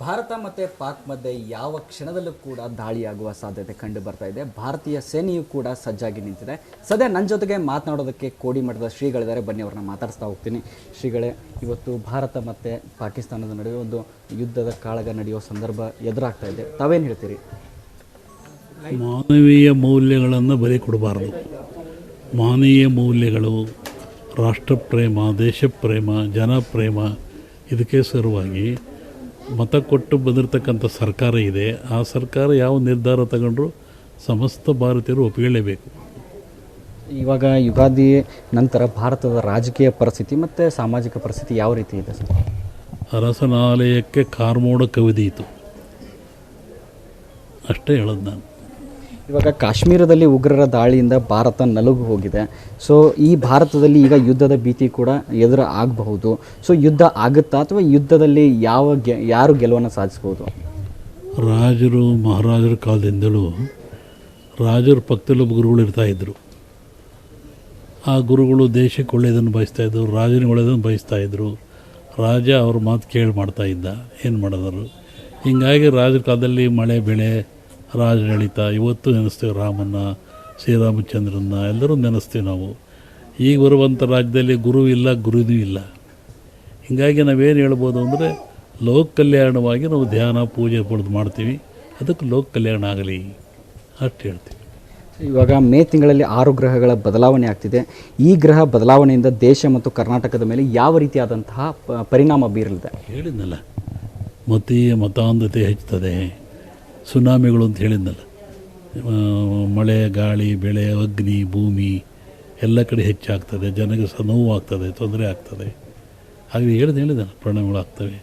ಭಾರತ ಮತ್ತು ಪಾಕ್ ಮಧ್ಯೆ ಯಾವ ಕ್ಷಣದಲ್ಲೂ ಕೂಡ ದಾಳಿಯಾಗುವ ಸಾಧ್ಯತೆ ಕಂಡು ಬರ್ತಾ ಇದೆ. ಭಾರತೀಯ ಸೇನೆಯು ಕೂಡ ಸಜ್ಜಾಗಿ ನಿಂತಿದೆ. ಸದ್ಯ ನನ್ನ ಜೊತೆಗೆ ಮಾತನಾಡೋದಕ್ಕೆ ಕೋಡಿ ಮಠದ ಶ್ರೀಗಳಿದ್ದಾರೆ. ಬನ್ನಿ, ಅವ್ರನ್ನ ಮಾತಾಡಿಸ್ತಾ ಹೋಗ್ತೀನಿ. ಶ್ರೀಗಳೇ, ಇವತ್ತು ಭಾರತ ಮತ್ತು ಪಾಕಿಸ್ತಾನದ ನಡುವೆ ಒಂದು ಯುದ್ಧದ ಕಾಳಗ ನಡೆಯುವ ಸಂದರ್ಭ ಎದುರಾಗ್ತಾ ಇದೆ. ತಾವೇನು ಹೇಳ್ತೀರಿ? ಮಾನವೀಯ ಮೌಲ್ಯಗಳನ್ನು ಬಲಿ ಕೊಡಬಾರದು. ಮಾನವೀಯ ಮೌಲ್ಯಗಳು, ರಾಷ್ಟ್ರಪ್ರೇಮ, ದೇಶಪ್ರೇಮ, ಜನಪ್ರೇಮ, ಇದಕ್ಕೆ ಸರುವಾಗಿ ಮತ ಕೊಟ್ಟು ಬಂದಿರತಕ್ಕಂಥ ಸರ್ಕಾರ ಇದೆ. ಆ ಸರ್ಕಾರ ಯಾವ ನಿರ್ಧಾರ ತಗೊಂಡ್ರು ಸಮಸ್ತ ಭಾರತೀಯರು ಒಪ್ಪಿಕೊಳ್ಳೇಬೇಕು. ಇವಾಗ ಯುಗಾದಿ ನಂತರ ಭಾರತದ ರಾಜಕೀಯ ಪರಿಸ್ಥಿತಿ ಮತ್ತು ಸಾಮಾಜಿಕ ಪರಿಸ್ಥಿತಿ ಯಾವ ರೀತಿ ಇದೆ ಸರ್? ಅರಸನಾಲಯಕ್ಕೆ ಕಾರ್ಮೋಡ ಕವಿದೀತು. ಅಷ್ಟೇ ಹೇಳೋದು ನಾನು. ಇವಾಗ ಕಾಶ್ಮೀರದಲ್ಲಿ ಉಗ್ರರ ದಾಳಿಯಿಂದ ಭಾರತ ನಲುಗು ಹೋಗಿದೆ. ಸೊ ಈ ಭಾರತದಲ್ಲಿ ಈಗ ಯುದ್ಧದ ಭೀತಿ ಕೂಡ ಎದುರು ಆಗಬಹುದು. ಸೊ ಯುದ್ಧ ಆಗುತ್ತಾ ಅಥವಾ ಯುದ್ಧದಲ್ಲಿ ಯಾವ ಗೆ, ಯಾರು ಗೆಲುವನ್ನು ಸಾಧಿಸ್ಬೋದು ರಾಜರು, ಮಹಾರಾಜರ ಕಾಲದಿಂದಲೂ ರಾಜರ ಪಕ್ಕದಲ್ಲಿ ಗುರುಗಳು ಇರ್ತಾಯಿದ್ರು ಆ ಗುರುಗಳು ದೇಶಕ್ಕೆ ಒಳ್ಳೆಯದನ್ನು ಬಯಸ್ತಾ ಇದ್ದರು ರಾಜನಿಗೆ ಒಳ್ಳೆಯದನ್ನು ಬಯಸ್ತಾ ಇದ್ದರು ರಾಜ ಅವ್ರ ಮಾತು ಕೇಳಿ ಮಾಡ್ತಾ ಇದ್ದ. ಏನು ಮಾಡಿದ್ರು? ಹೀಗಾಗಿ ರಾಜರ ಕಾಲದಲ್ಲಿ ಮಳೆ, ಬೆಳೆ ರಾಜಡಳಿತ ಇವತ್ತು ನೆನೆಸ್ತೇವೆ ರಾಮನ್ನ ಶ್ರೀರಾಮಚಂದ್ರನ್ನ ಎಲ್ಲರೂ ನೆನೆಸ್ತೀವಿ ನಾವು. ಈಗ ಬರುವಂಥ ರಾಜ್ಯದಲ್ಲಿ ಗುರು ಇಲ್ಲ ಗುರುದು ಇಲ್ಲ. ಹೀಗಾಗಿ ನಾವೇನು ಹೇಳ್ಬೋದು ಅಂದರೆ ಲೋಕ ಕಲ್ಯಾಣವಾಗಿ ನಾವು ಧ್ಯಾನ ಪೂಜೆ ಪಡೆದು ಮಾಡ್ತೀವಿ. ಅದಕ್ಕೆ ಲೋಕ ಕಲ್ಯಾಣ ಆಗಲಿ ಅಷ್ಟು ಹೇಳ್ತೀವಿ. ಇವಾಗ ಮೇ ತಿಂಗಳಲ್ಲಿ ಆರು ಗ್ರಹಗಳ ಬದಲಾವಣೆ ಆಗ್ತಿದೆ. ಈ ಗ್ರಹ ಬದಲಾವಣೆಯಿಂದ ದೇಶ ಮತ್ತು ಕರ್ನಾಟಕದ ಮೇಲೆ ಯಾವ ರೀತಿಯಾದಂತಹ ಪ- ಪರಿಣಾಮ ಬೀರಲಿದೆ? ಹೇಳಿದ್ನಲ್ಲ ಮತೀಯ ಮತಾಂಧತೆ ಹೆಚ್ಚುತ್ತದೆ. ಸುನಾಮಿಗಳು ಅಂತ ಹೇಳಿದ್ನಲ್ಲ. ಮಳೆ ಗಾಳಿ ಬೆಳೆ ಅಗ್ನಿ ಭೂಮಿ ಎಲ್ಲ ಕಡೆ ಹೆಚ್ಚಾಗ್ತದೆ ಜನಕ್ಕೆ ಸಹ ನೋವಾಗ್ತದೆ ತೊಂದರೆ ಆಗ್ತದೆ. ಹಾಗೆ ಹೇಳಿದ ಹೇಳಿದಲ್ಲ ಪರಿಣಾಮಗಳಾಗ್ತವೆ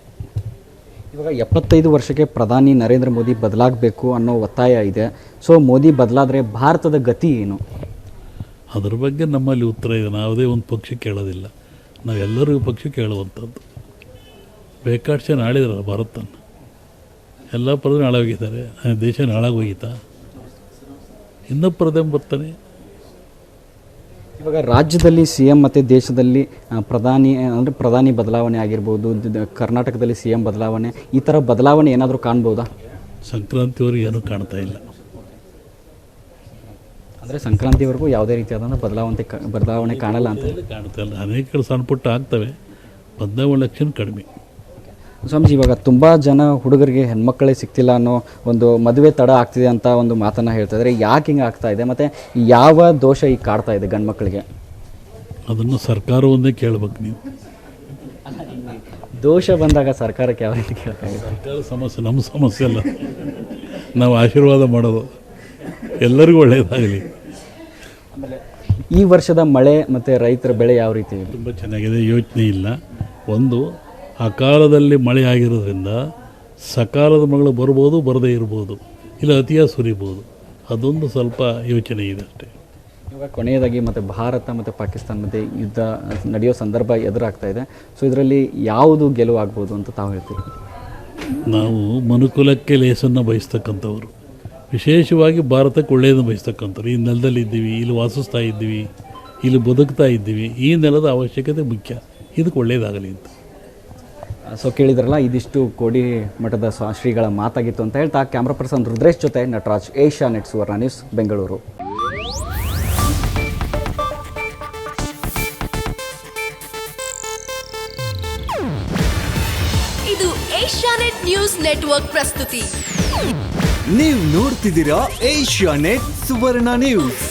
ಇವಾಗ ಎಪ್ಪತ್ತೈದು ವರ್ಷಕ್ಕೆ ಪ್ರಧಾನಿ ನರೇಂದ್ರ ಮೋದಿ ಬದಲಾಗಬೇಕು ಅನ್ನೋ ಒತ್ತಾಯ ಇದೆ. ಸೊ ಮೋದಿ ಬದಲಾದರೆ ಭಾರತದ ಗತಿ ಏನು? ಅದ್ರ ಬಗ್ಗೆ ನಮ್ಮಲ್ಲಿ ಉತ್ತರ ಇದೆ. ಯಾವುದೇ ಒಂದು ಪಕ್ಷ ಕೇಳೋದಿಲ್ಲ. ನಾವೆಲ್ಲರಿಗೂ ಪಕ್ಷ ಕೇಳುವಂಥದ್ದು. ಬೇಕಾಷ್ಟು ಜನ ಭಾರತನ್ನು ಭಾರತನ. ಎಲ್ಲ ಪ್ರಧಾನಿ ಹಾಳಾಗಿದ್ದಾರೆ ದೇಶ ಹಾಳಾಗೋಗಿತ್ತಾ ಇನ್ನೂ ಪ್ರಧಾನಿ ಬರ್ತಾನೆ. ಇವಾಗ ರಾಜ್ಯದಲ್ಲಿ ಸಿ ಎಂ ಮತ್ತು ದೇಶದಲ್ಲಿ ಪ್ರಧಾನಿ ಅಂದರೆ ಪ್ರಧಾನಿ ಬದಲಾವಣೆ ಆಗಿರ್ಬೋದು ಕರ್ನಾಟಕದಲ್ಲಿ ಸಿ ಎಂ ಬದಲಾವಣೆ ಈ ಥರ ಬದಲಾವಣೆ ಏನಾದರೂ ಕಾಣ್ಬೋದಾ? ಸಂಕ್ರಾಂತಿವರೆಗೂ ಏನೂ ಕಾಣ್ತಾ ಇಲ್ಲ. ಅಂದರೆ ಸಂಕ್ರಾಂತಿವರೆಗೂ ಯಾವುದೇ ರೀತಿಯಾದ ಬದಲಾವಣೆ ಬದಲಾವಣೆ ಕಾಣಲ್ಲ ಅಂತ. ಕಾಣ್ತಾ ಇಲ್ಲ ಅನೇಕ ಸಣ್ಣ ಪುಟ್ಟ ಆಗ್ತವೆ. ಬದಲಾವಣೆ ಲಕ್ಷ ಕಡಿಮೆ. ಸ್ವಾಮೀಜಿ ಇವಾಗ ತುಂಬ ಜನ ಹುಡುಗರಿಗೆ ಹೆಣ್ಮಕ್ಕಳೇ ಸಿಗ್ತಿಲ್ಲ ಅನ್ನೋ ಒಂದು ಮದುವೆ ತಡ ಆಗ್ತಿದೆ ಅಂತ ಒಂದು ಮಾತನ್ನು ಹೇಳ್ತಾ ಇದ್ದಾರೆ. ಯಾಕೆ ಹಿಂಗೆ ಆಗ್ತಾ ಇದೆ? ಮತ್ತು ಯಾವ ದೋಷ ಈಗ ಕಾಡ್ತಾ ಇದೆ ಗಂಡು ಮಕ್ಕಳಿಗೆ ಅದನ್ನು ಸರ್ಕಾರವನ್ನೇ ಕೇಳ್ಬೇಕು ನೀವು. ದೋಷ ಬಂದಾಗ ಸರ್ಕಾರಕ್ಕೆ ಯಾವ ರೀತಿ ಕೇಳ್ತಾ ಸರ್ಕಾರ ಸಮಸ್ಯೆ ನಮ್ಮ ಸಮಸ್ಯೆ ಅಲ್ಲ. ನಾವು ಆಶೀರ್ವಾದ ಮಾಡೋದು. ಎಲ್ಲರಿಗೂ ಒಳ್ಳೆಯದಾಗಲಿ. ಈ ವರ್ಷದ ಮಳೆ ಮತ್ತು ರೈತರ ಬೆಳೆ ಯಾವ ರೀತಿ ಇದೆ? ತುಂಬ ಚೆನ್ನಾಗಿದೆ. ಯೋಚನೆ ಇಲ್ಲ. ಒಂದು ಅಕಾಲದಲ್ಲಿ ಮಳೆ ಆಗಿರೋದ್ರಿಂದ ಸಕಾಲದ ಮಗಳು ಬರ್ಬೋದು ಬರದೇ ಇರ್ಬೋದು ಇಲ್ಲ ಅತಿಯಾಗಿ ಸುರಿಬೋದು. ಅದೊಂದು ಸ್ವಲ್ಪ ಯೋಚನೆ ಇದೆ ಅಷ್ಟೇ. ಇವಾಗ ಕೊನೆಯದಾಗಿ ಮತ್ತು ಭಾರತ ಮತ್ತು ಪಾಕಿಸ್ತಾನ ಮಧ್ಯೆ ಯುದ್ಧ ನಡೆಯೋ ಸಂದರ್ಭ ಎದುರಾಗ್ತಾ ಇದೆ. ಸೊ ಇದರಲ್ಲಿ ಯಾವುದು ಗೆಲುವಾಗ್ಬೋದು ಅಂತ ತಾವು ಹೇಳ್ತೀವಿ ನಾವು ಮನುಕುಲಕ್ಕೆ ಲೇಸನ್ನು ಬಯಸ್ತಕ್ಕಂಥವ್ರು. ವಿಶೇಷವಾಗಿ ಭಾರತಕ್ಕೆ ಒಳ್ಳೆಯದನ್ನು ಬಯಸ್ತಕ್ಕಂಥವ್ರು. ಈ ನೆಲದಲ್ಲಿ ಇದ್ದೀವಿ ಇಲ್ಲಿ ವಾಸಿಸ್ತಾ ಇದ್ದೀವಿ ಇಲ್ಲಿ ಬದುಕ್ತಾ ಇದ್ದೀವಿ. ಈ ನೆಲದ ಅವಶ್ಯಕತೆ ಮುಖ್ಯ. ಇದಕ್ಕೆ ಒಳ್ಳೆಯದಾಗಲಿ ಅಂತ. ಸೊ ಕೇಳಿದ್ರಲ್ಲ ಇದಿಷ್ಟು ಕೋಡಿ ಮಠದ ಸ್ವಾ ಶ್ರೀಗಳ ಮಾತಾಗಿತ್ತು ಅಂತ ಹೇಳ್ತಾ ಕ್ಯಾಮ್ರಾ ಪರ್ಸನ್ ರುದ್ರೇಶ್ ಜೊತೆ Nataraj Asia net Suvarna news Bengaluru. ಇದು ಏಷ್ಯಾ ನೆಟ್ ನ್ಯೂಸ್ ನೆಟ್ವರ್ಕ್ ಪ್ರಸ್ತುತಿ. ನೀವು ನೋಡ್ತಿದ್ದೀರಾ ಏಷ್ಯಾ ನೆಟ್ ಸುವರ್ಣ ನ್ಯೂಸ್.